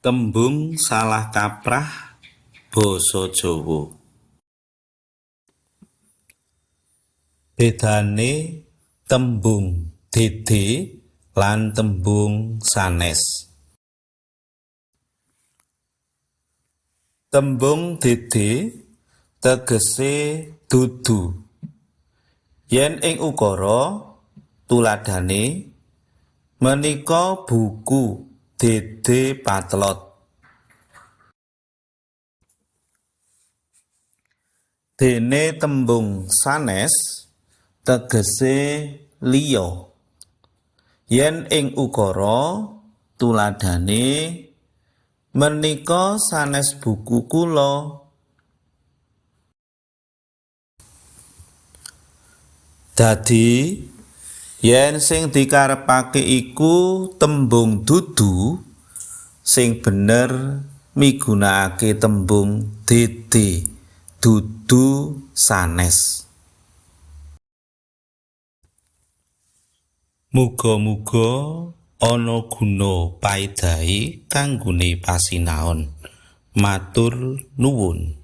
Tembung salah kaprah basa Jawa. Bedane tembung dede lan tembung sanes. Tembung dede tegese dudu. Yen ing ukara tuladhane menika buku Dede Patlot. Dene tembung sanes tegese liya. Yen ing ukara tuladhane menika sanes buku kula. Dadi yen sing dikarepake iku tembung dudu sing bener migunakake tembung dede dudu sanes. Muga-muga ana guna paedahe kanggone pasinaon. Matur nuwun.